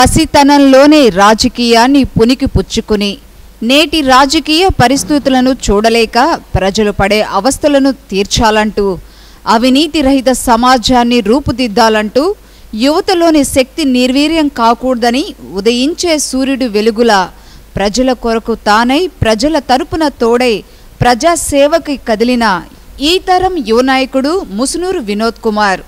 పసితనంలోనే రాజకీయాన్ని పునికి పుచ్చుకుని నేటి రాజకీయ పరిస్థితులను చూడలేక ప్రజలు పడే అవస్థలను తీర్చాలంటూ అవినీతి రహిత సమాజాన్ని రూపుదిద్దాలంటూ యువతలోని శక్తి నిర్వీర్యం కాకూడదని ఉదయించే సూర్యుడు వెలుగులా ప్రజల కొరకు తానై ప్రజల తరపున తోడై ప్రజాసేవకి కదిలిన ఈ తరం యువనాయకుడు ముసునూరు వినోద్ కుమార్.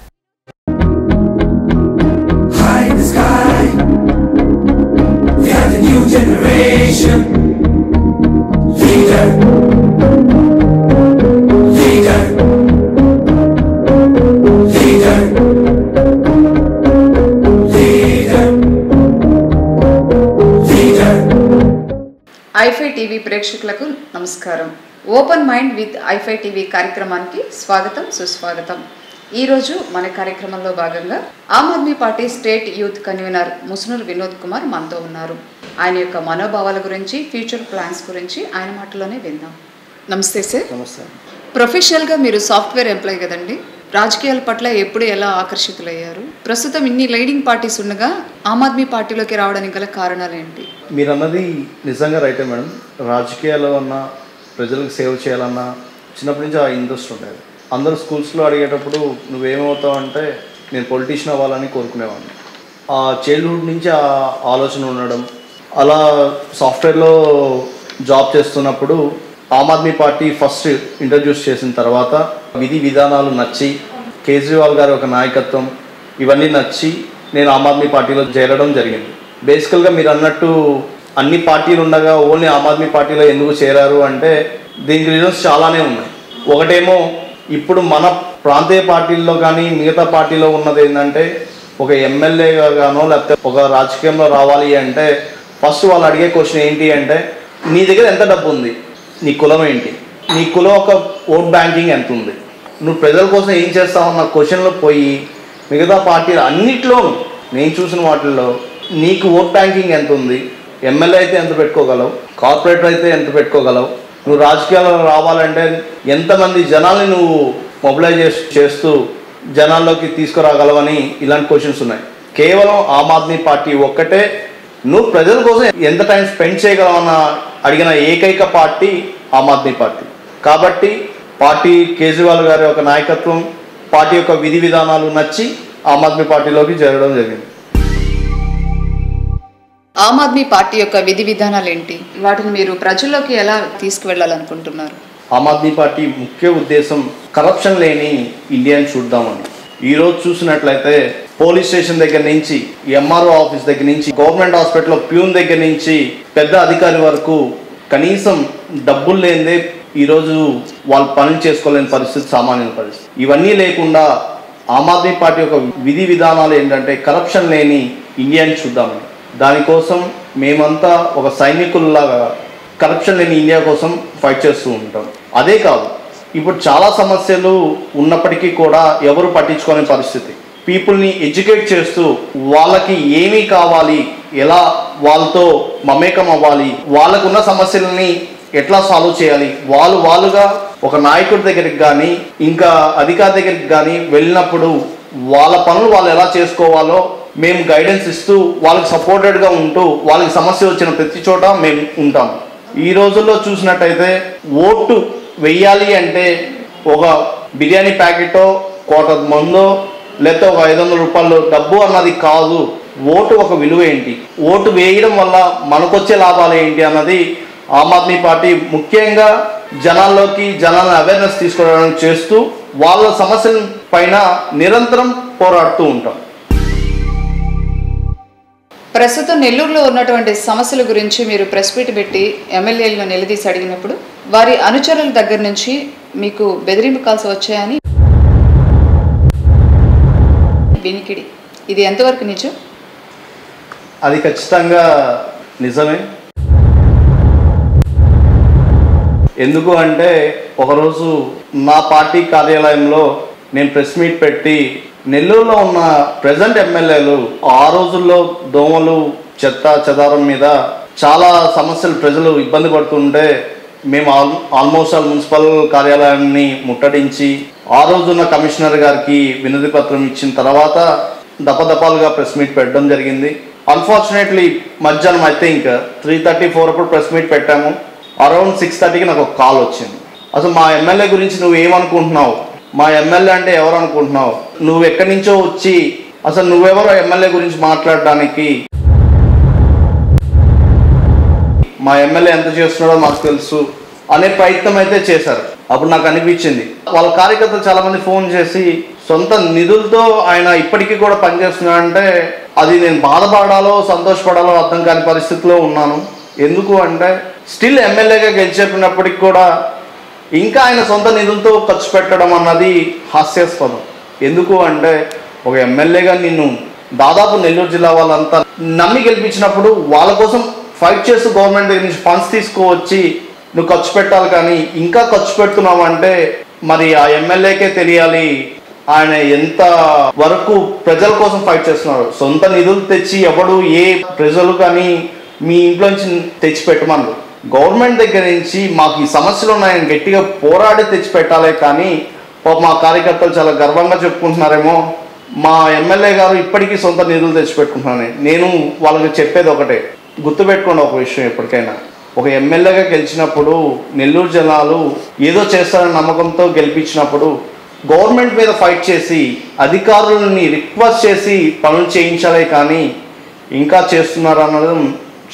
ప్రేక్షకులకు నమస్కారం. Open mind with ify TV కార్యక్రమానికి స్వాగతం సుస్వాగతం. ఈరోజు మన కార్యక్రమంలో భాగంగా Aam Aadmi Party state youth convener Musunuru Vinod Kumar మనతో ఉన్నారు. ఆయన యొక్క మనోభావాల గురించి ఫ్యూచర్ ప్లాన్స్ గురించి ఆయన మాటలోనే విందాం. నమస్తే సార్. నమస్తే. ప్రొఫెషనల్గా మీరు సాఫ్ట్వేర్ ఎంప్లాయ్ కదండి. రాజకీయాల పట్ల ఎప్పుడు ఎలా ఆకర్షితులయ్యారు? ప్రస్తుతం ఇన్ని లైడింగ్ పార్టీస్ ఉండగా ఆమ్ ఆద్మీ పార్టీలోకి రావడానికి గల కారణాలు ఏంటి మీరు అన్నది నిజంగా రైటే మేడం. రాజకీయాల్లో అన్నా ప్రజలకు సేవ చేయాలన్నా చిన్నప్పటి నుంచి ఆ ఇంట్రెస్ట్ ఉండేది. అందరూ స్కూల్స్లో అడిగేటప్పుడు నువ్వేమవుతావు అంటే నేను పొలిటీషియన్ అవ్వాలని కోరుకునేవాడిని. ఆ చైల్డ్హుడ్ నుంచి ఆ ఆలోచన ఉండడం అలా సాఫ్ట్వేర్లో జాబ్ చేస్తున్నప్పుడు Aam Aadmi Party first introduce చేసిన తర్వాత విధి విధానాలు నచ్చి కేజ్రీవాల్ గారి ఒక నాయకత్వం ఇవన్నీ నచ్చి నేను ఆమ్ ఆద్మీ పార్టీలో చేరడం జరిగింది. బేసికల్గా మీరు అన్నట్టు అన్ని పార్టీలు ఉండగా ఓన్లీ ఆమ్ ఆద్మీ పార్టీలో ఎందుకు చేరారు అంటే దీనికి రీజన్స్ చాలానే ఉన్నాయి. ఒకటేమో ఇప్పుడు మన ప్రాంతీయ పార్టీల్లో కానీ మిగతా పార్టీలో ఉన్నది ఏంటంటే ఒక ఎమ్మెల్యేగా గానో లేకపోతే ఒక రాజకీయంలో రావాలి అంటే ఫస్ట్ వాళ్ళు అడిగే క్వశ్చన్ ఏంటి అంటే నీ దగ్గర ఎంత డబ్బు ఉంది? నీ కులం ఏంటి? నీ కులం ఒక ఓట్ బ్యాంకింగ్ ఎంత ఉంది? నువ్వు ప్రజల కోసం ఏం చేస్తావన్న క్వశ్చన్లో పోయి మిగతా పార్టీలు అన్నిట్లో నేను చూసిన వాటిల్లో నీకు ఓట్ బ్యాంకింగ్ ఎంత ఉంది? ఎమ్మెల్యే అయితే ఎంత పెట్టుకోగలవు? కార్పొరేటర్ అయితే ఎంత పెట్టుకోగలవు? నువ్వు రాజకీయాల్లో రావాలంటే ఎంతమంది జనాల్ని నువ్వు మొబిలైజ్ చేస్తూ జనాల్లోకి తీసుకురాగలవని ఇలాంటి క్వశ్చన్స్ ఉన్నాయి. కేవలం ఆమ్ ఆద్మీ పార్టీ ఒక్కటే నువ్వు ప్రజల కోసం ఎంత టైం స్పెండ్ చేయగలవన్న అడిగిన ఏకైక పార్టీ ఆమ్ ఆద్మీ పార్టీ. కాబట్టి పార్టీ కేజ్రీవాల్ గారి యొక్క నాయకత్వం పార్టీ యొక్క విధి విధానాలు నచ్చి ఆమ్ ఆద్మీ పార్టీలోకి చేరడం జరిగింది. ఆమ్ ఆద్మీ పార్టీ యొక్క విధి విధానాలు ఏంటి? వాటిని మీరు ప్రజల్లోకి ఎలా తీసుకువెళ్ళాలనుకుంటున్నారు? ఆమ్ ఆద్మీ పార్టీ ముఖ్య ఉద్దేశం కరప్షన్ లేని ఇండియాని చూద్దామని. ఈ రోజు చూసినట్లయితే పోలీస్ స్టేషన్ దగ్గర నుంచి ఎంఆర్ఓ ఆఫీస్ దగ్గర నుంచి గవర్నమెంట్ హాస్పిటల్లో ప్యూన్ దగ్గర నుంచి పెద్ద అధికారి వరకు కనీసం డబ్బులు లేనిదే ఈరోజు వాళ్ళు పనులు చేసుకోలేని పరిస్థితి సామాన్య పరిస్థితి. ఇవన్నీ లేకుండా ఆమ్ ఆద్మీ పార్టీ యొక్క విధి విధానాలు ఏంటంటే కరప్షన్ లేని ఇండియాని చూద్దామని దానికోసం మేమంతా ఒక సైనికుల్లాగా కరప్షన్ లేని ఇండియా కోసం ఫైట్ చేస్తూ ఉంటాం. అదే కాదు ఇప్పుడు చాలా సమస్యలు ఉన్నప్పటికీ కూడా ఎవరు పట్టించుకోని పరిస్థితి. పీపుల్ని ఎడ్యుకేట్ చేస్తూ వాళ్ళకి ఏమీ కావాలి ఎలా వాళ్ళతో మమేకం అవ్వాలి వాళ్ళకున్న సమస్యలని ఎట్లా సాల్వ్ చేయాలి వాళ్ళు వాళ్ళుగా ఒక నాయకుడి దగ్గరికి కానీ ఇంకా అధికారి దగ్గరికి కానీ వెళ్ళినప్పుడు వాళ్ళ పనులు వాళ్ళు ఎలా చేసుకోవాలో మేము గైడెన్స్ ఇస్తూ వాళ్ళకి సపోర్టెడ్గా ఉంటూ వాళ్ళకి సమస్య వచ్చిన ప్రతి చోట మేము ఉంటాం. ఈ రోజుల్లో చూసినట్టయితే ఓటు వెయ్యాలి అంటే ఒక బిర్యానీ ప్యాకెటో కోట మందో లేకపోతే ఒక ఐదు వందల రూపాయలు డబ్బు అన్నది కాదు ఓటు ఒక విలువ ఏంటి? ఓటు వేయడం వల్ల మనకొచ్చే లాభాలు ఏంటి అన్నది ఆమ్ ఆద్మీ పార్టీ ముఖ్యంగా జనాల్లోకి జనాలను అవేర్నెస్ తీసుకురావడానికి చేస్తూ వాళ్ళ సమస్యల పైన నిరంతరం పోరాడుతూ ఉంటాం. ప్రస్తుతం నెల్లూరులో ఉన్నటువంటి సమస్యల గురించి మీరు ప్రెస్ మీట్ పెట్టి ఎమ్మెల్యేలను నిలదీసి అడిగినప్పుడు వారి అనుచరుల దగ్గర నుంచి మీకు బెదిరింపు కాల్సి వచ్చాయని వినికిడి. ఇది ఎంతవరకు నిజం? అది ఖచ్చితంగా నిజమే. ఎందుకు అంటే ఒకరోజు నా పార్టీ కార్యాలయంలో నేను ప్రెస్ మీట్ పెట్టి నెల్లూరులో ఉన్న ప్రజెంట్ ఎమ్మెల్యేలు ఆ రోజుల్లో దోమలు చెత్త చెదారం మీద చాలా సమస్యలు ప్రజలు ఇబ్బంది పడుతుంటే మేము ఆల్ ఆల్మోస్ట్ ఆల్ మున్సిపల్ కార్యాలయాన్ని ముట్టడించి ఆ రోజున కమిషనర్ గారికి వినతి పత్రం ఇచ్చిన తర్వాత దపదపాలుగా ప్రెస్ మీట్ పెట్టడం జరిగింది. అన్ఫార్చునేట్లీ మధ్యాహ్నం I think three thirty four అప్పుడు ప్రెస్ మీట్ పెట్టాము. అరౌండ్ సిక్స్ థర్టీకి నాకు ఒక కాల్ వచ్చింది. అసలు మా ఎమ్మెల్యే గురించి నువ్వు ఏమనుకుంటున్నావు? మా ఎమ్మెల్యే అంటే ఎవరు అనుకుంటున్నావు నువ్వు ఎక్కడి నుంచో వచ్చి అసలు నువ్వెవరో ఎమ్మెల్యే గురించి మాట్లాడడానికి మా ఎమ్మెల్యే ఎంత చేస్తున్నాడో మాకు తెలుసు అనే ప్రయత్నం అయితే చేశారు. అప్పుడు నాకు అనిపించింది. వాళ్ళ కార్యకర్తలు చాలా మంది ఫోన్ చేసి సొంత నిధులతో ఆయన ఇప్పటికీ కూడా పనిచేస్తున్నాడంటే అది నేను బాధపడాలో సంతోషపడాలో అర్థం కాని పరిస్థితిలో ఉన్నాను. ఎందుకు అంటే స్టిల్ ఎమ్మెల్యేగా గెలిచేపినప్పటికి కూడా ఇంకా ఆయన సొంత నిధులతో ఖర్చు పెట్టడం అన్నది హాస్యాస్పదం. ఎందుకు అంటే ఒక ఎమ్మెల్యేగా నిన్ను దాదాపు నెల్లూరు జిల్లా వాళ్ళంతా నమ్మి గెలిపించినప్పుడు వాళ్ళ కోసం ఫైట్ చేస్తూ గవర్నమెంట్ దగ్గర నుంచి ఫండ్స్ తీసుకువచ్చి నువ్వు ఖర్చు పెట్టాలి కానీ ఇంకా ఖర్చు పెడుతున్నావు అంటే మరి ఆ ఎమ్మెల్యేకే తెలియాలి. ఆయన ఎంత వరకు ప్రజల కోసం ఫైట్ చేస్తున్నారు సొంత నిధులు తెచ్చి ఎవడు ఏ ప్రజలు కానీ మీ ఇంట్లో నుంచి తెచ్చి పెట్టమన్నారు గవర్నమెంట్ దగ్గర నుంచి మాకు ఈ సమస్యలు ఉన్నాయని గట్టిగా పోరాడి తెచ్చిపెట్టాలే కానీ మా కార్యకర్తలు చాలా గర్వంగా చెప్పుకుంటున్నారేమో. మా ఎమ్మెల్యే గారు ఇప్పటికీ సొంత నిధులు తెచ్చిపెట్టుకుంటున్నాను నేను వాళ్ళకి చెప్పేది ఒకటే గుర్తుపెట్టుకోండి ఒక విషయం ఎప్పటికైనా. ఒక ఎమ్మెల్యేగా గెలిచినప్పుడు నెల్లూరు జనాలు ఏదో చేస్తారన్న నమ్మకంతో గెలిపించినప్పుడు గవర్నమెంట్ మీద ఫైట్ చేసి అధికారులని రిక్వెస్ట్ చేసి పనులు చేయించాలే కానీ ఇంకా చేస్తున్నారు అన్నది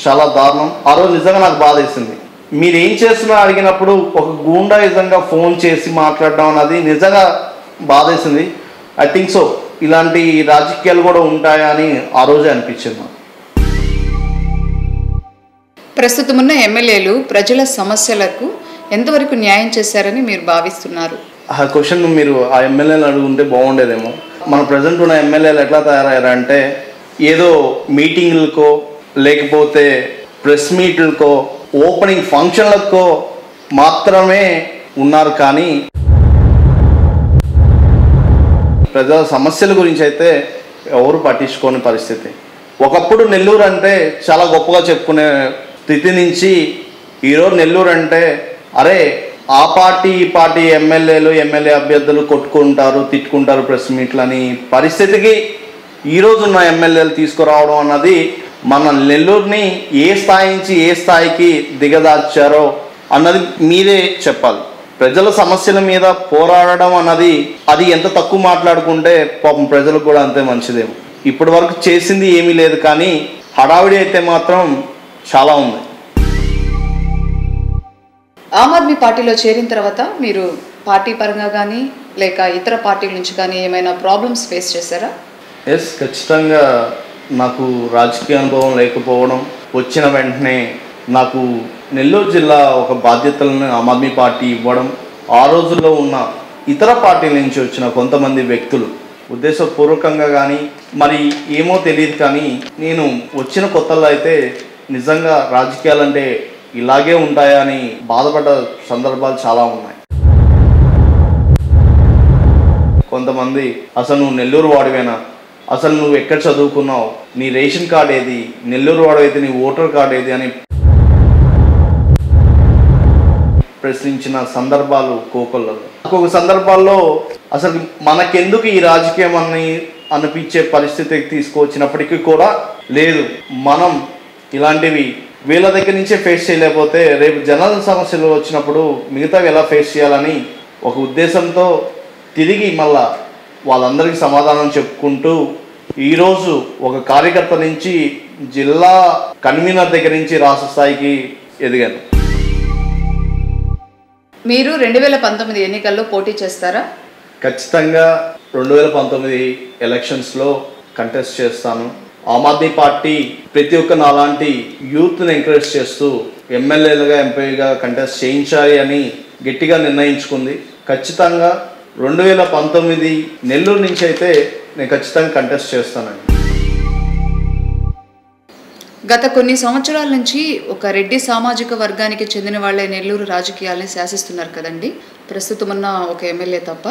చాలా దారుణం. ఆ రోజు నిజంగా నాకు బాధ వేసింది. మీరు ఏం చేస్తున్నారు అడిగినప్పుడు ఒక గూండాయుధంగా ఫోన్ చేసి మాట్లాడడం అన్నది నిజంగా బాధేసింది ఐ థింక్ సో. ఇలాంటి రాజకీయాలు కూడా ఉంటాయా అని ఆ రోజే అనిపించింది ప్రస్తుతమున్న ఎమ్మెల్యేలు ప్రజల సమస్యలకు ఎంతవరకు న్యాయం చేశారని మీరు భావిస్తున్నారు? ఆ క్వశ్చన్ మీరు ఆ ఎమ్మెల్యేలు అడుగుంటే బాగుండేదేమో. మన ప్రజెంట్ ఉన్న ఎమ్మెల్యేలు ఎట్లా తయారయ్యారంటే ఏదో మీటింగ్లకో లేకపోతే ప్రెస్ మీట్లకో ఓపెనింగ్ ఫంక్షన్లకో మాత్రమే ఉన్నారు కానీ ప్రజల సమస్యల గురించి అయితే ఎవరు పట్టించుకోని పరిస్థితి. ఒకప్పుడు నెల్లూరు అంటే చాలా గొప్పగా చెప్పుకునే స్థితి నుంచి ఈరోజు నెల్లూరు అంటే అరే ఆ పార్టీ ఈ పార్టీ ఎమ్మెల్యేలు ఎమ్మెల్యే అభ్యర్థులు కొట్టుకుంటారు తిట్టుకుంటారు ప్రెస్ మీట్లని పరిస్థితికి ఈరోజు ఉన్న ఎమ్మెల్యేలు తీసుకురావడం అన్నది మన నెల్లూరుని ఏ స్థాయి నుంచి ఏ స్థాయికి దిగదార్చారో అన్నది మీరే చెప్పాలి. ప్రజల సమస్యల మీద పోరాడడం అన్నది అది ఎంత తక్కువ మాట్లాడుకుంటే పాపం ప్రజలకు కూడా అంతే మంచిదేమో. ఇప్పటి వరకు చేసింది ఏమీ లేదు కానీ హడావిడి అయితే మాత్రం చాలా ఉంది. ఆమ్ ఆద్మీ పార్టీలో చేరిన తర్వాత మీరు పార్టీ పరంగా కానీ లేక ఇతర పార్టీల నుంచి కానీ ఏమైనా ప్రాబ్లమ్స్ ఫేస్ చేశారా? ఎస్ ఖచ్చితంగా నాకు రాజకీయ అనుభవం లేకపోవడం వచ్చిన వెంటనే నాకు నెల్లూరు జిల్లా ఒక బాధ్యతలను ఆమ్ ఆద్మీ పార్టీ ఇవ్వడం ఆ రోజుల్లో ఉన్న ఇతర పార్టీల నుంచి వచ్చిన కొంతమంది వ్యక్తులు ఉద్దేశపూర్వకంగా కానీ మరి ఏమో తెలియదు కానీ నేను వచ్చిన కొత్తల్లో అయితే నిజంగా రాజకీయాలంటే ఇలాగే ఉంటాయా అని బాధపడ్డ సందర్భాలు చాలా ఉన్నాయి. కొంతమంది అసలు నువ్వు నెల్లూరు వాడివేనా? అసలు నువ్వు ఎక్కడ చదువుకున్నావు? నీ రేషన్ కార్డ్ ఏది? నెల్లూరు వాడు అయితే నీ ఓటర్ కార్డ్ ఏది? అని ప్రశ్నించిన సందర్భాలు కోకొల్లలో. ఒక్కొక్క సందర్భాల్లో అసలు మనకెందుకు ఈ రాజకీయం అని అనిపించే పరిస్థితికి తీసుకువచ్చినప్పటికీ కూడా లేదు మనం ఇలాంటివి వీళ్ళ దగ్గర నుంచే ఫేస్ చేయలేకపోతే రేపు జనాల సమస్యలు వచ్చినప్పుడు మిగతావి ఎలా ఫేస్ చేయాలని ఒక ఉద్దేశంతో తిరిగి మళ్ళా వాళ్ళందరికీ సమాధానం చెప్పుకుంటూ ఈరోజు ఒక కార్యకర్త నుంచి జిల్లా కన్వీనర్ దగ్గర నుంచి రాష్ట్ర స్థాయికి ఎదిగాను. మీరు రెండు వేల పంతొమ్మిది ఎన్నికల్లో పోటీ చేస్తారా? ఖచ్చితంగా రెండు వేల పంతొమ్మిది ఎలక్షన్స్లో కంటెస్ట్ చేస్తాను. ఆమ్ ఆద్మీ పార్టీ ప్రతి ఒక్క నాలాంటి యూత్ని ఎంకరేజ్ చేస్తూ ఎమ్మెల్యేలుగా ఎంపీగా కంటెస్ట్ చేయించాలి అని గట్టిగా నిర్ణయించుకుంది. ఖచ్చితంగా రెండు వేల పంతొమ్మిది నెల్లూరు నుంచి అయితే నేను ఖచ్చితంగా కంటెస్ట్ చేస్తానండి. గత కొన్ని సంవత్సరాల నుంచి ఒక రెడ్డి సామాజిక వర్గానికి చెందిన వాళ్ళే నెల్లూరు రాజకీయాల్ని శాసిస్తున్నారు కదండి. ప్రస్తుతం ఉన్న ఒక ఎమ్మెల్యే తప్ప.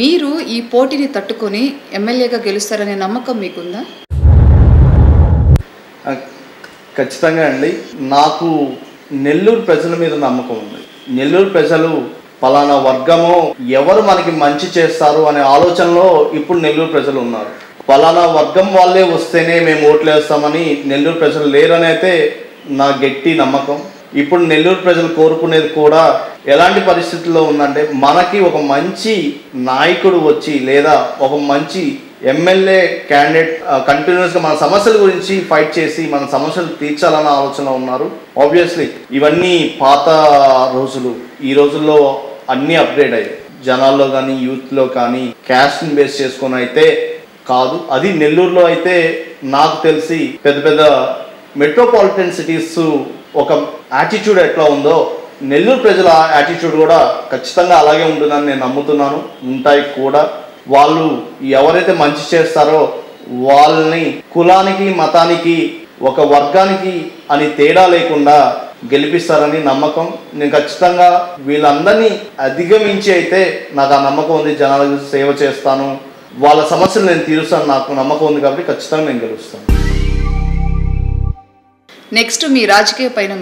మీరు ఈ పోటీని తట్టుకొని ఎమ్మెల్యేగా గెలుస్తారనే నమ్మకం మీకుందా? ఖచ్చితంగా అండి. నాకు నెల్లూరు ప్రజల మీద నమ్మకం ఉంది. నెల్లూరు ప్రజలు పలానా వర్గము ఎవరు మనకి మంచి చేస్తారు అనే ఆలోచనలో ఇప్పుడు నెల్లూరు ప్రజలు ఉన్నారు. పలానా వర్గం వాళ్ళే వస్తేనే మేము ఓట్లు వేస్తామని నెల్లూరు ప్రజలు లేరని అయితే నా గట్టి నమ్మకం. ఇప్పుడు నెల్లూరు ప్రజలు కోరుకునేది కూడా ఎలాంటి పరిస్థితుల్లో ఉందంటే మనకి ఒక మంచి నాయకుడు వచ్చి లేదా ఒక మంచి ఎమ్మెల్యే క్యాండిడేట్ కంటిన్యూస్గా మన సమస్యల గురించి ఫైట్ చేసి మన సమస్యలు తీర్చాలన్న ఆలోచన ఉన్నారు. ఆబ్వియస్లీ ఇవన్నీ పాత రోజులు. ఈ రోజుల్లో అన్నీ అప్గ్రేడ్ అయ్యాయి. జనాల్లో కానీ యూత్లో కానీ క్యాస్ట్ని బేస్ చేసుకొని అయితే కాదు. అది నెల్లూరులో అయితే నాకు తెలిసి పెద్ద పెద్ద మెట్రోపాలిటన్ సిటీస్ ఒక యాటిట్యూడ్ ఎట్లా ఉందో నెల్లూరు ప్రజల యాటిట్యూడ్ కూడా ఖచ్చితంగా అలాగే ఉంటుందని నేను నమ్ముతున్నాను. ఉంటాయి కూడా. వాళ్ళు ఎవరైతే మంచి చేస్తారో వాళ్ళని కులానికి మతానికి ఒక వర్గానికి అని తేడా లేకుండా గెలిపిస్తారని నమ్మకం. నేను ఖచ్చితంగా వీళ్ళందరినీ అధిగమించి అయితే నాకు ఆ నమ్మకం ఉంది జనాలకు సేవ చేస్తాను. వాళ్ళ సమస్యలు నేను తీరుస్తాను నాకు నమ్మకం ఉంది కాబట్టి ఖచ్చితంగా నేను గెలుస్తాను. నెక్స్ట్ మీ రాజకీయ పైన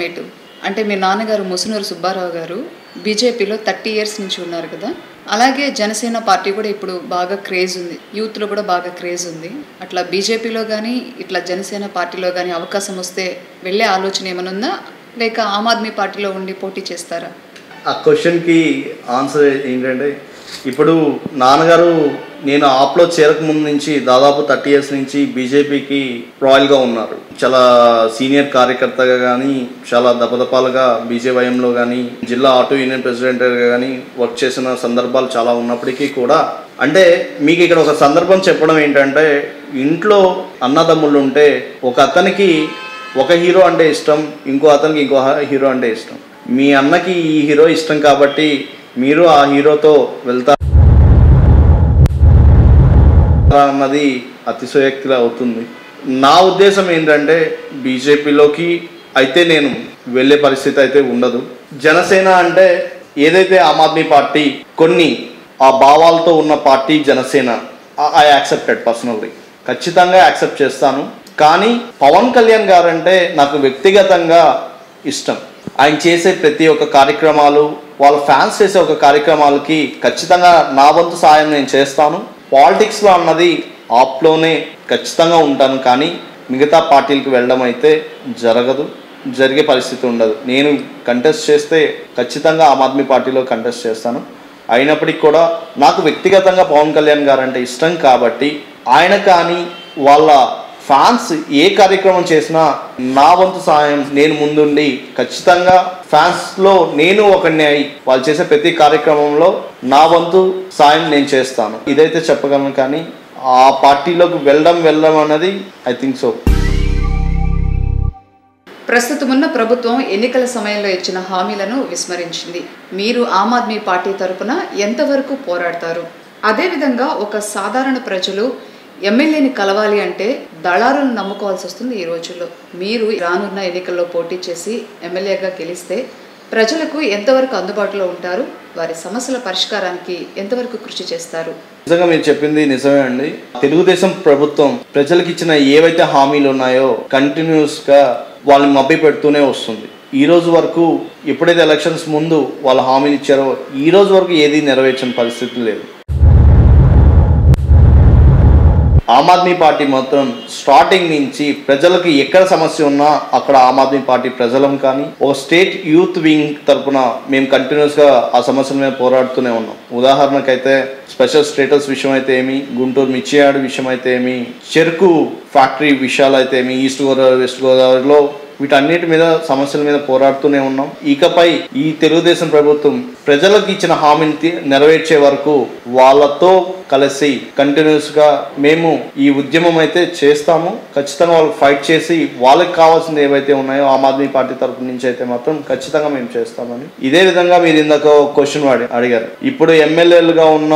అంటే మీ నాన్నగారు ముసునూరు సుబ్బారావు గారు బీజేపీలో థర్టీ ఇయర్స్ నుంచి ఉన్నారు కదా. అలాగే జనసేన పార్టీ కూడా ఇప్పుడు బాగా క్రేజ్ ఉంది. యూత్లో కూడా బాగా క్రేజ్ ఉంది. అట్లా బీజేపీలో కానీ ఇట్లా జనసేన పార్టీలో కానీ అవకాశం వస్తే వెళ్ళే ఆలోచన ఏమైనా ఉందా? లేక ఆమ్ ఆద్మీ పార్టీలో ఉండి పోటీ చేస్తారా? ఆ క్వశ్చన్కి ఆన్సర్ ఏంటంటే ఇప్పుడు నాన్నగారు నేను ఆప్లో చేరక ముందు నుంచి దాదాపు థర్టీ ఇయర్స్ నుంచి బీజేపీకి రాయల్గా ఉన్నారు. చాలా సీనియర్ కార్యకర్తగా కానీ చాలా దపదపాలుగా బీజేవైఎంలో కానీ జిల్లా ఆటో యూనియన్ ప్రెసిడెంట్గా కానీ వర్క్ చేసిన సందర్భాలు చాలా ఉన్నప్పటికీ కూడా. అంటే మీకు ఇక్కడ ఒక సందర్భం చెప్పడం ఏంటంటే ఇంట్లో అన్నదమ్ముళ్ళు ఉంటే ఒక అతనికి ఒక హీరో అంటే ఇష్టం ఇంకో అతనికి ఇంకో హీరో అంటే ఇష్టం. మీ అన్నకి ఈ హీరో ఇష్టం కాబట్టి మీరు ఆ హీరోతో వెళ్తారు. అన్నది అతిశయోక్తిగా అవుతుంది. నా ఉద్దేశం ఏంటంటే బీజేపీలోకి అయితే నేను వెళ్ళే పరిస్థితి అయితే ఉండదు. జనసేన అంటే ఏదైతే ఆమ్ ఆద్మీ పార్టీ కొన్ని ఆ భావాలతో ఉన్న party Janasena. I accepted personally. ఖచ్చితంగా యాక్సెప్ట్ చేస్తాను. కానీ పవన్ కళ్యాణ్ గారంటే నాకు వ్యక్తిగతంగా ఇష్టం. ఆయన చేసే ప్రతి ఒక్క కార్యక్రమాలు వాళ్ళ ఫ్యాన్స్ చేసే ఒక కార్యక్రమాలకి ఖచ్చితంగా నా వంతు సాయం నేను చేస్తాను. పాలిటిక్స్లో అన్నది ఆప్లోనే ఖచ్చితంగా ఉంటాను కానీ మిగతా పార్టీలకు వెళ్ళడం అయితే జరగదు జరిగే పరిస్థితి ఉండదు. నేను కంటెస్ట్ చేస్తే ఖచ్చితంగా ఆమ్ ఆద్మీ పార్టీలో కంటెస్ట్ చేస్తాను. అయినప్పటికీ కూడా నాకు వ్యక్తిగతంగా పవన్ కళ్యాణ్ గారు అంటే ఇష్టం కాబట్టి ఆయన కానీ వాళ్ళ ఫ్యాన్స్ ఏ కార్యక్రమం చేసినా నా వంతు సాయం నేను ముందుండి ఖచ్చితంగా ఫ్యాన్స్లో నేను ఒకడిని అయి వాళ్ళు చేసే ప్రతి కార్యక్రమంలో నా వంతు సాయం నేను చేస్తాను. ఇదైతే చెప్పగలను కానీ ఆ పార్టీలోకి వెళ్ళడం వెళ్ళడం అన్నది ఐ థింక్ సో ప్రస్తుతం ఉన్న ప్రభుత్వం ఎన్నికల సమయంలో ఇచ్చిన హామీలను విస్మరించింది. మీరు ఆమ్ ఆద్మీ పార్టీ తరపున ఎంతవరకు పోరాడతారు? అదేవిధంగా ఒక సాధారణ ప్రజలు ఎమ్మెల్యేని కలవాలి అంటే దళారులను నమ్ముకోవాల్సి వస్తుంది ఈ రోజుల్లో. మీరు రానున్న ఎన్నికల్లో పోటీ చేసి ఎమ్మెల్యేగా గెలిస్తే ప్రజలకు ఎంతవరకు అందుబాటులో ఉంటారు? వారి సమస్యల పరిష్కారానికి ఎంతవరకు కృషి చేస్తారు? నిజంగా మీరు చెప్పింది నిజమే అండి. తెలుగుదేశం ప్రభుత్వం ప్రజలకు ఇచ్చిన ఏవైతే హామీలు ఉన్నాయో కంటిన్యూస్గా వాళ్ళని మభ్య పెడుతూనే వస్తుంది. ఈ రోజు వరకు ఎప్పుడైతే ఎలక్షన్స్ ముందు వాళ్ళు హామీలు ఇచ్చారో ఈ రోజు వరకు ఏది నెరవేర్చిన పరిస్థితి లేదు. ఆమ్ ఆద్మీ పార్టీ మాత్రం స్టార్టింగ్ నుంచి ప్రజలకు ఎక్కడ సమస్య ఉన్నా అక్కడ ఆమ్ ఆద్మీ పార్టీ ప్రజలం కానీ ఒక స్టేట్ యూత్ వింగ్ తరపున మేము కంటిన్యూస్గా ఆ సమస్యల మీద పోరాడుతూనే ఉన్నాం. ఉదాహరణకైతే స్పెషల్ స్టేటస్ విషయం అయితే ఏమి గుంటూరు మిర్చియాడు విషయం అయితే ఏమి చెరుకు ఫ్యాక్టరీ విషయాలు అయితే ఏమి ఈస్ట్ గోదావరి వెస్ట్ గోదావరిలో వీటన్నిటి మీద సమస్యల మీద పోరాడుతూనే ఉన్నాం. ఇకపై ఈ తెలుగుదేశం ప్రభుత్వం ప్రజలకు ఇచ్చిన హామీని నెరవేర్చే వరకు వాళ్ళతో కలిసి కంటిన్యూస్గా మేము ఈ ఉద్యమం అయితే చేస్తాము. ఖచ్చితంగా వాళ్ళు ఫైట్ చేసి వాళ్ళకి కావాల్సింది ఏవైతే ఉన్నాయో ఆమ్ ఆద్మీ పార్టీ తరపు నుంచి అయితే మాత్రం ఖచ్చితంగా మేము చేస్తామని. ఇదే విధంగా మీరు ఇందాక క్వశ్చన్ వాడి అడిగారు. ఇప్పుడు ఎమ్మెల్యేలుగా ఉన్న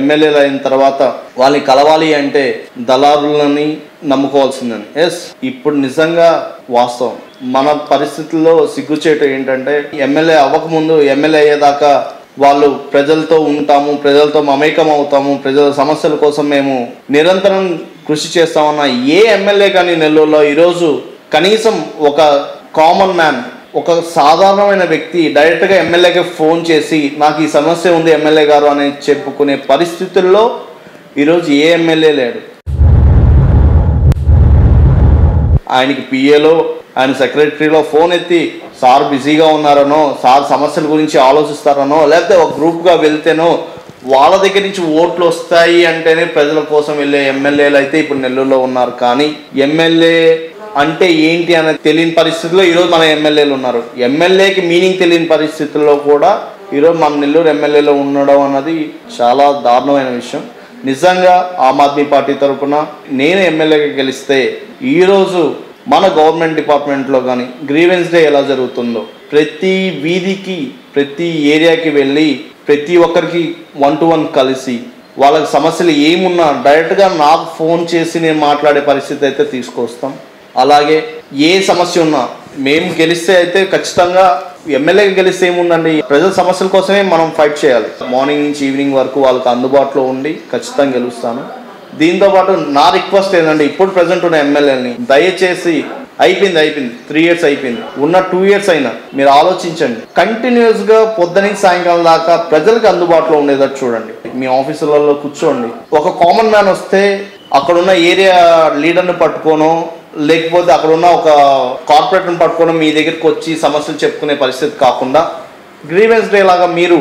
ఎమ్మెల్యేలు అయిన తర్వాత వాళ్ళని కలవాలి అంటే దళారులని నమ్ముకోవాల్సిందని. ఎస్ ఇప్పుడు నిజంగా వాస్తవం. మన పరిస్థితుల్లో సిగ్గుచేటు ఏంటంటే ఎమ్మెల్యే అవ్వకముందు ఎమ్మెల్యే అయ్యేదాకా వాళ్ళు ప్రజలతో ఉంటాము ప్రజలతో మమేకం అవుతాము ప్రజల సమస్యల కోసం మేము నిరంతరం కృషి చేస్తామన్న ఏ ఎమ్మెల్యే కానీ నెల్లూరులో ఈరోజు కనీసం ఒక కామన్ మ్యాన్ ఒక సాధారణమైన వ్యక్తి డైరెక్ట్గా ఎమ్మెల్యేకి ఫోన్ చేసి నాకు ఈ సమస్య ఉంది ఎమ్మెల్యే గారు అని చెప్పుకునే పరిస్థితుల్లో ఈరోజు ఏ ఎమ్మెల్యే లేడు. ఆయనకి పిఏలో ఆయన సెక్రటరీలో ఫోన్ ఎత్తి సార్ బిజీగా ఉన్నారనో సార్ సమస్యల గురించి ఆలోచిస్తారనో లేకపోతే ఒక గ్రూప్గా వెళ్తేనో వాళ్ళ దగ్గర నుంచి ఓట్లు వస్తాయి అంటేనే ప్రజల కోసం వెళ్ళే ఎమ్మెల్యేలు అయితే ఇప్పుడు నెల్లూరులో ఉన్నారు. కానీ ఎమ్మెల్యే అంటే ఏంటి అనేది తెలియని పరిస్థితిలో ఈరోజు మన ఎమ్మెల్యేలు ఉన్నారు. ఎమ్మెల్యేకి మీనింగ్ తెలియని పరిస్థితుల్లో కూడా ఈరోజు మన నెల్లూరు ఎమ్మెల్యేలో ఉండడం అన్నది చాలా దారుణమైన విషయం. నిజంగా ఆమ్ ఆద్మీ పార్టీ తరఫున నేను ఎమ్మెల్యేగా గెలిస్తే ఈరోజు మన గవర్నమెంట్ డిపార్ట్మెంట్లో కానీ గ్రీవెన్స్ డే ఎలా జరుగుతుందో ప్రతి వీధికి ప్రతి ఏరియాకి వెళ్ళి ప్రతి ఒక్కరికి వన్ టు వన్ కలిసి వాళ్ళకి సమస్యలు ఏమున్నా డైరెక్ట్గా నాకు ఫోన్ చేసి నేను మాట్లాడే పరిస్థితి అయితే తీసుకొస్తాం. అలాగే ఏ సమస్య ఉన్నా మేము గెలిస్తే అయితే ఖచ్చితంగా ఎమ్మెల్యే గెలిస్తే ఏముందండి? ప్రజల సమస్యల కోసమే మనం ఫైట్ చేయాలి. మార్నింగ్ నుంచి ఈవినింగ్ వరకు వాళ్ళకి అందుబాటులో ఉండి ఖచ్చితంగా గెలుస్తాను. దీంతో పాటు నా రిక్వెస్ట్ ఏంటంటే ఇప్పుడు ప్రజెంట్ ఉన్న ఎమ్మెల్యేని దయచేసి అయిపోయింది అయిపోయింది. త్రీ ఇయర్స్ అయిపోయింది. ఉన్న టూ ఇయర్స్ అయినా మీరు ఆలోచించండి. కంటిన్యూస్గా పొద్దున సాయంకాలం దాకా ప్రజలకు అందుబాటులో ఉండేటట్టు చూడండి. మీ ఆఫీసులలో కూర్చోండి. ఒక కామన్ మ్యాన్ వస్తే అక్కడున్న ఏరియా లీడర్ని పట్టుకోను లేకపోతే అక్కడున్న ఒక కార్పొరేటర్ని పట్టుకోవడం మీ దగ్గరికి వచ్చి సమస్యలు చెప్పుకునే పరిస్థితి కాకుండా గ్రీవెన్స్ డే లాగా మీరు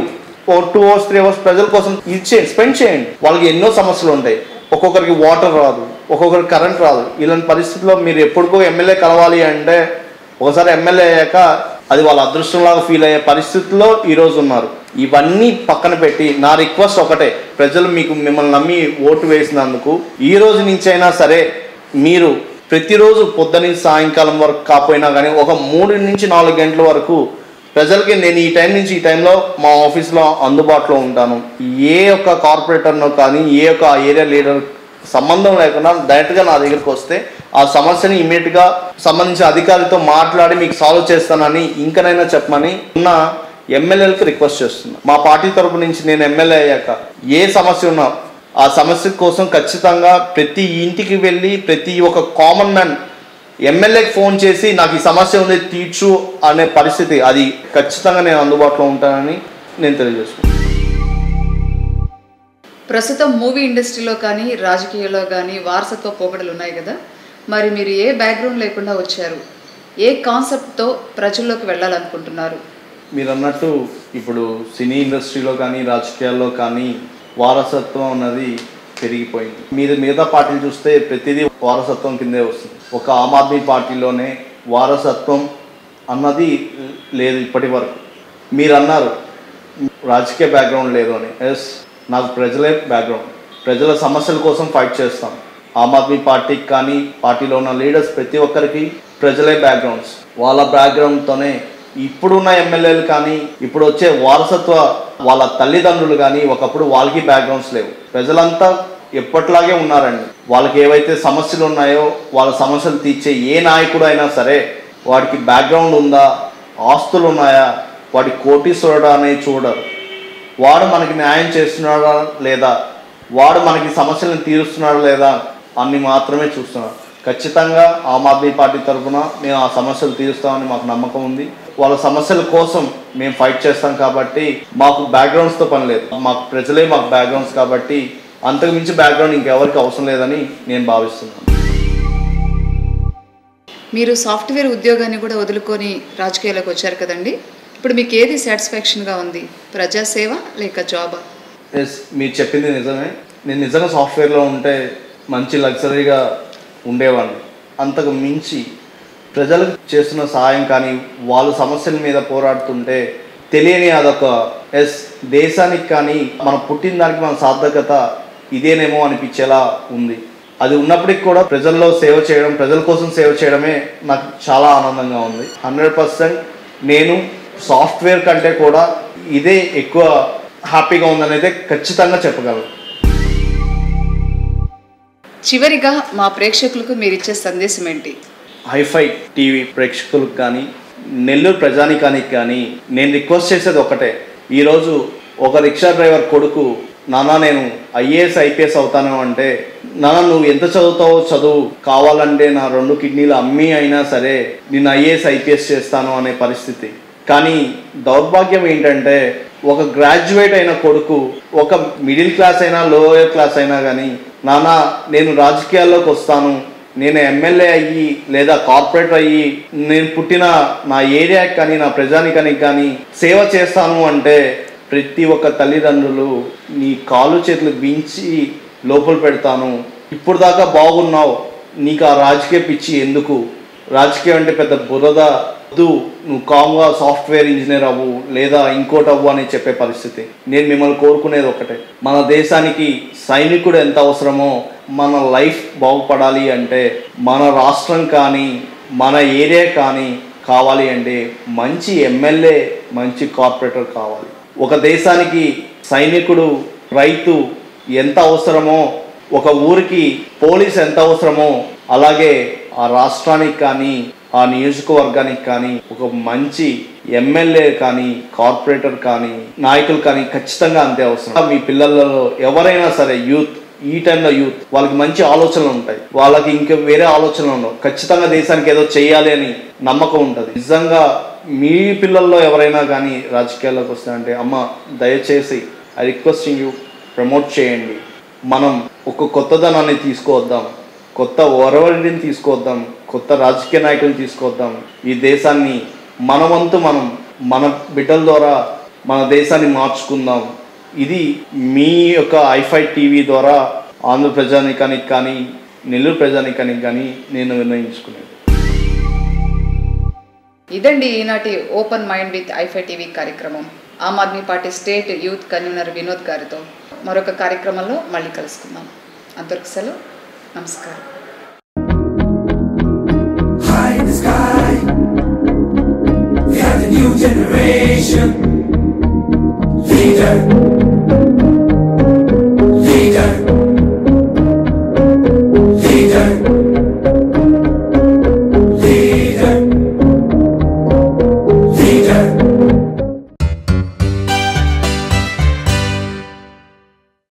ఓ టూ అవర్స్ త్రీ అవర్స్ ప్రజల కోసం ఇచ్చేయండి స్పెండ్ చేయండి. వాళ్ళకి ఎన్నో సమస్యలు ఉంటాయి. ఒక్కొక్కరికి వాటర్ రాదు ఒక్కొక్కరికి కరెంట్ రాదు. ఇలాంటి పరిస్థితుల్లో మీరు ఎప్పటికో ఎమ్మెల్యే కలవాలి అంటే ఒకసారి ఎమ్మెల్యే అయ్యాక అది వాళ్ళ అదృష్టంలాగా ఫీల్ అయ్యే పరిస్థితుల్లో ఈరోజు ఉన్నారు. ఇవన్నీ పక్కన పెట్టి నా రిక్వెస్ట్ ఒకటే ప్రజలు మీకు మిమ్మల్ని నమ్మి ఓటు వేసినందుకు ఈ రోజు నుంచైనా సరే మీరు ప్రతిరోజు పొద్దున సాయంకాలం వరకు కాకపోయినా కానీ ఒక మూడు నుంచి నాలుగు గంటల వరకు ప్రజలకి నేను ఈ టైం నుంచి ఈ టైంలో మా ఆఫీస్లో అందుబాటులో ఉంటాను. ఏ ఒక్క కార్పొరేటర్నో కానీ ఏ ఒక్క ఏరియా లీడర్ సంబంధం లేకుండా డైరెక్ట్గా నా దగ్గరికి వస్తే ఆ సమస్యని ఇమీడియట్గా సంబంధించిన అధికారితో మాట్లాడి మీకు సాల్వ్ చేస్తానని ఇంకనైనా చెప్పమని ఉన్న ఎమ్మెల్యేలకు రిక్వెస్ట్ చేస్తున్నా. మా పార్టీ తరపు నుంచి నేను ఎమ్మెల్యే అయ్యాక ఏ సమస్య ఉన్నా ఆ సమస్య కోసం ఖచ్చితంగా ప్రతి ఇంటికి వెళ్ళి ప్రతి ఒక్క కామన్ మ్యాన్ ఎమ్మెల్యేకి ఫోన్ చేసి నాకు ఈ సమస్య ఉంది తీర్చు అనే పరిస్థితి అది ఖచ్చితంగా నేను అందుబాటులో ఉంటానని నేను తెలియజేస్తున్నాను ప్రస్తుతం మూవీ ఇండస్ట్రీలో కానీ రాజకీయాల్లో కానీ వారసత్వ పోకడలు ఉన్నాయి కదా? మరి మీరు ఏ బ్యాక్గ్రౌండ్ లేకుండా వచ్చారు? ఏ కాన్సెప్ట్తో ప్రజల్లోకి వెళ్ళాలనుకుంటున్నారు? మీరు అన్నట్టు ఇప్పుడు సినీ ఇండస్ట్రీలో కానీ రాజకీయాల్లో కానీ వారసత్వం అన్నది పెరిగిపోయింది. మీరు మిగతా పార్టీలు చూస్తే ప్రతిదీ వారసత్వం కిందే వస్తుంది. ఒక ఆమ్ ఆద్మీ పార్టీలోనే వారసత్వం అన్నది లేదు ఇప్పటి వరకు. మీరు అన్నారు రాజకీయ బ్యాక్గ్రౌండ్ లేదు అని. ఎస్ నాకు ప్రజలే బ్యాక్గ్రౌండ్. ప్రజల సమస్యల కోసం ఫైట్ చేస్తాం. ఆమ్ ఆద్మీ పార్టీకి కానీ పార్టీలో ఉన్న లీడర్స్ ప్రతి ఒక్కరికి ప్రజలే బ్యాక్గ్రౌండ్స్. వాళ్ళ బ్యాక్గ్రౌండ్తోనే ఇప్పుడున్న ఎమ్మెల్యేలు కానీ ఇప్పుడు వచ్చే వారసత్వ వాళ్ళ తల్లిదండ్రులు కానీ ఒకప్పుడు వాళ్ళకి బ్యాక్గ్రౌండ్స్ లేవు. ప్రజలంతా ఎప్పట్లాగే ఉన్నారండి. వాళ్ళకి ఏవైతే సమస్యలు ఉన్నాయో వాళ్ళ సమస్యలు తీర్చే ఏ నాయకుడు అయినా సరే వాడికి బ్యాక్గ్రౌండ్ ఉందా ఆస్తులు ఉన్నాయా వాడి కోటీశ్వరుడా అనేది చూడరు. వాడు మనకి న్యాయం చేస్తున్నాడా లేదా వాడు మనకి సమస్యలను తీరుస్తున్నాడా లేదా అన్ని మాత్రమే చూస్తున్నారు. ఖచ్చితంగా ఆమ్ ఆద్మీ పార్టీ తరఫున మేము ఆ సమస్యలు తీరుస్తామని మాకు నమ్మకం ఉంది. వాళ్ళ సమస్యల కోసం మేము ఫైట్ చేస్తాం కాబట్టి మాకు బ్యాక్గ్రౌండ్స్తో పని లేదు. మాకు ప్రజలే మాకు బ్యాక్గ్రౌండ్స్ కాబట్టి అంతకు మించి బ్యాక్గ్రౌండ్ ఇంకెవరికి అవసరం లేదని నేను భావిస్తున్నాను. మీరు సాఫ్ట్వేర్ ఉద్యోగాన్ని కూడా వదులుకొని రాజకీయాలకు వచ్చారు కదండి. ఇప్పుడు మీకు ఏది సాటిస్ఫాక్షన్గా ఉంది? ప్రజాసేవ లేక జాబా? ఎస్ మీరు చెప్పింది నిజమే. నేను నిజంగా సాఫ్ట్వేర్లో ఉంటే మంచి లగ్జరీగా ఉండేవాడిని. అంతకు మించి ప్రజలకు చేస్తున్న సహాయం కానీ వాళ్ళ సమస్యల మీద పోరాడుతుంటే తెలియని అదొక ఎస్ దేశానికి కానీ మనం పుట్టిన దానికి మన సార్థకత ఇదేనేమో అనిపించేలా ఉంది. అది ఉన్నప్పటికి కూడా ప్రజల్లో సేవ చేయడం ప్రజల కోసం సేవ చేయడమే నాకు చాలా ఆనందంగా ఉంది. హండ్రెడ్ పర్సెంట్ నేను సాఫ్ట్వేర్ కంటే కూడా ఇదే ఎక్కువ హ్యాపీగా ఉందని అయితే ఖచ్చితంగా చెప్పగలను. చివరిగా మా ప్రేక్షకులకు మీరు ఇచ్చే సందేశం ఏంటి? హైఫై టీవీ ప్రేక్షకులకు కానీ నెల్లూరు ప్రజానికానికి కానీ నేను రిక్వెస్ట్ చేసేది ఒకటే. ఈరోజు ఒక రిక్షా డ్రైవర్ కొడుకు నాన్న నేను ఐఏఎస్ ఐపీఎస్ అవుతాను అంటే నాన్న నువ్వు ఎంత చదువుతావో చదువు. కావాలంటే నా రెండు కిడ్నీలు అమ్మి అయినా సరే నేను ఐఏఎస్ ఐపీఎస్ చేస్తాను అనే పరిస్థితి. కానీ దౌర్భాగ్యం ఏంటంటే ఒక గ్రాడ్యుయేట్ అయిన కొడుకు ఒక మిడిల్ క్లాస్ అయినా లోయర్ క్లాస్ అయినా కానీ నాన్న నేను రాజకీయాల్లోకి వస్తాను. నేను ఎమ్మెల్యే అయ్యి లేదా కార్పొరేటర్ అయ్యి నేను పుట్టిన నా ఏరియాకి కానీ నా ప్రజానికానికి కానీ సేవ చేస్తాను అంటే ప్రతి ఒక్క తల్లిదండ్రులు నీ కాలు చేతులు బించి లోపల పెడతాను. ఇప్పుడు దాకా బాగున్నావు. నీకు ఆ రాజకీయ పిచ్చి ఎందుకు? రాజకీయం అంటే పెద్ద బురద. వద్దు నువ్వు కామ్గా సాఫ్ట్వేర్ ఇంజనీర్ అవ్వు లేదా ఇంకోటి అవ్వు అని చెప్పే పరిస్థితి. నేను మిమ్మల్ని కోరుకునేది ఒకటే మన దేశానికి సైనికుడు ఎంత అవసరమో మన లైఫ్ బాగుపడాలి అంటే మన రాష్ట్రం కానీ మన ఏరియా కానీ కావాలి అంటే మంచి ఎమ్మెల్యే మంచి కార్పొరేటర్ కావాలి. ఒక దేశానికి సైనికుడు రైతు ఎంత అవసరమో ఒక ఊరికి పోలీస్ ఎంత అవసరమో అలాగే ఆ రాష్ట్రానికి కానీ ఆ నియోజకవర్గానికి కానీ ఒక మంచి ఎమ్మెల్యే కానీ కార్పొరేటర్ కానీ నాయకులు కానీ ఖచ్చితంగా అంతే అవసరం. మీ పిల్లలలో ఎవరైనా సరే యూత్ ఈ టైంలో యూత్ వాళ్ళకి మంచి ఆలోచనలు ఉంటాయి. వాళ్ళకి ఇంకా వేరే ఆలోచనలు ఉండవు. ఖచ్చితంగా దేశానికి ఏదో చేయాలి అని నమ్మకం ఉంటుంది. నిజంగా మీ పిల్లల్లో ఎవరైనా కానీ రాజకీయాల్లోకి వస్తారంటే అమ్మ దయచేసి ఐ రిక్వెస్టింగ్ యూ ప్రమోట్ చేయండి. మనం ఒక కొత్తదనాన్ని తీసుకువద్దాం కొత్త ఒరవడిని తీసుకొద్దాం కొత్త రాజకీయ నాయకులను తీసుకొద్దాం ఈ దేశాన్ని మన వంతు మనం మన బిడ్డల ద్వారా మన దేశాన్ని మార్చుకుందాం. ఇది మీ యొక్క ఐఫై టీవీ ద్వారా ఆంధ్ర ప్రజానికానికి కానీ నెల్లూరు ప్రజానికానికి కానీ నేను నిర్ణయించుకునేది. ఇదండి ఈనాటి open mind with ify TV కార్యక్రమం. Aam Aadmi Party state youth convener Vinod గారితో మరొక కార్యక్రమంలో మళ్ళీ కలుసుకుందాం. అంతవరకు సెలవు. నమస్కారం. Generation. Leader,